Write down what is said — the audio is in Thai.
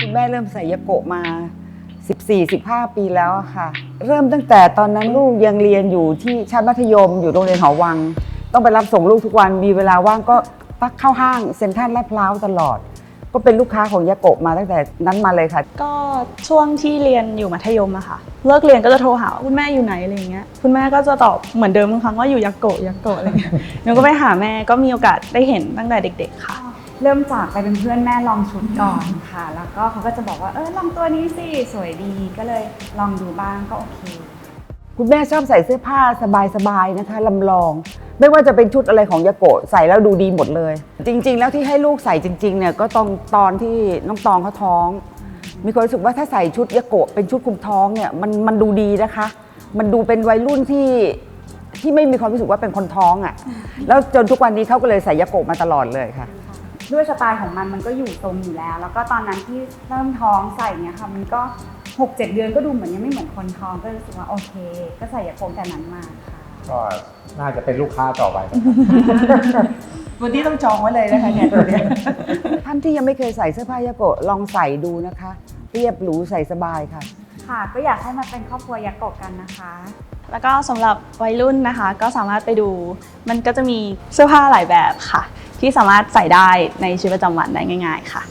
คุณแม่เริ่มใส่ยาโกะมา 14-15 ปีแล้วอะค่ะ เริ่มตั้งแต่ตอนนั้นลูกยังเรียนอยู่ที่ชั้นมัธยม อยู่โรงเรียนหอวัง ต้องไปรับส่งลูกทุกวันมีเวลาว่างก็ตักเข้าห้างเซ็นทรัลลาดพร้าวตลอด ก็เป็นลูกค้าของยาโกะมาตั้งแต่นั้นมาเลยค่ะ ก็ช่วงที่เรียนอยู่มัธยมอะค่ะ เลิกเรียนก็จะโทรหาว่าคุณแม่อยู่ไหนอะไรอย่างเงี้ยคุณแม่ก็จะตอบเหมือนเดิมทุกครั้งว่าอยู่ยาโกะยาโกะอะไรเงี้ยหนูก็ไปหาแม่ก็มีโอกาสได้เห็นตั้งแต่เด็ก ๆ ค่ะ เริ่มจากไปเป็นเพื่อนแม่ลองชุดก่อนค่ะ แล้วก็เขาก็จะบอกว่าเออลองตัวนี้สิสวยดีก็เลยลองดูบ้างก็โอเค คุณแม่ชอบใส่เสื้อผ้าสบายๆนะคะลำลอง ไม่ว่าจะเป็นชุดอะไรของยาโกะใส่แล้วดูดีหมดเลย จริง ๆ แล้วที่ให้ลูกใส่จริงๆเนี่ยก็ตอนตอนที่น้องตองเขาท้อง มีความรู้สึกว่าถ้าใส่ชุดยาโกะเป็นชุดคลุมท้องเนี่ยมันมันดูดีนะคะ มันดูเป็นวัยรุ่นที่ที่ไม่มีความรู้สึกว่าเป็นคนท้องอะ่ะ แล้วจนทุกวันนี้เขาก็เลยใส่ยาโกะมาตลอดเลยค่ะ ด้วยสไตล์ของมันมันก็อยู่ตรงอยู่แล้ว แล้วก็ตอนนั้นที่เริ่มท้องใส่เนี่ยค่ะมันก็หกเจ็ดเดือนก็ดูเหมือนยังไม่เหมือนคนท้องก็รู้สึกว่าโอเค ก็ใส่ยาโกงแต่นั้นมาค่ะก็น่าจะเป็นลูกค้าต่อไป วันนี้ต้องจองไว้เลยนะคะเนี่ยตัวเนี้ยท่านที่ยังไม่เคยใส่เสื้อผ้ายาโกะลองใส่ดูนะคะ เรียบหรูใส่สบายค่ะ ค่ะ ก็อยากให้มาเป็นครอบครัวยาโกะกันนะคะ แล้วก็สำหรับวัยรุ่นนะคะ ก็สามารถไปดู มันก็จะมีเสื้อผ้าหลายแบบค่ะ ที่สามารถใส่ได้ในชีวิตประจำวันได้ง่าย ๆ ค่ะ